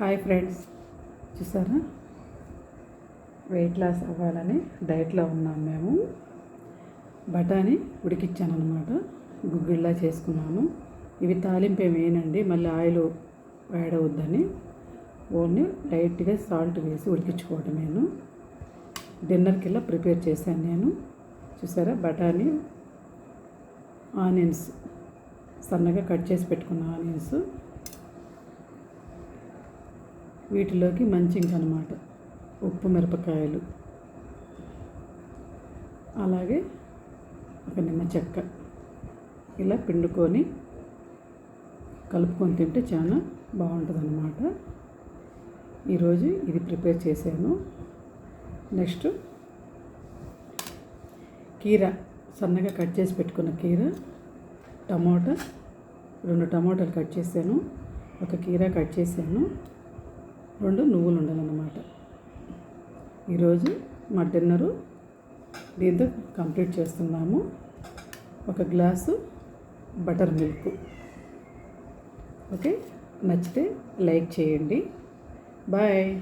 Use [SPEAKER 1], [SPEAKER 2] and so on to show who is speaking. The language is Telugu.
[SPEAKER 1] Hi friends. చూసారా? వెయిట్ లాస్ అవ్వాలని డైట్లో ఉన్నాం మేము. బఠానీ ఉడికిచ్చాను అనమాట గుగ్గిళ్ళలా చేసుకున్నాను. ఇవి తాలింపు ఏమేనండి మళ్ళీ ఆయిల్ యాడ్ అవుద్దని. ఓన్లీ లైట్గా సాల్ట్ వేసి ఉడికించుకోవటం నేను. డిన్నర్కి ఇలా ప్రిపేర్ చేశాను నేను. చూసారా? బఠానీ ఆనియన్స్. సన్నగా కట్ చేసి పెట్టుకున్న ఆనియన్స్. వీటిలోకి మంచింగ్ అనమాట ఉప్పు మిరపకాయలు. అలాగే ఒక నిమ్మ చెక్క. ఇలా పిండుకొని కలుపుకొని తింటే చాలా బాగుంటుంది అన్నమాట ఈరోజు ఇది ప్రిపేర్ చేశాను. నెక్స్ట్ కీర సన్నగా కట్ చేసి పెట్టుకున్న కీర టమోటా రెండు టమోటాలు కట్ చేశాను. ఒక కీర కట్ చేశాను. రెండు నువ్వులు ఉండాలన్నమాట. ఈరోజు మా డిన్నరు దీంతో కంప్లీట్ చేస్తున్నాము. ఒక గ్లాసు బటర్ మిల్క్. ఓకే? నచ్చితే లైక్ చేయండి. బాయ్!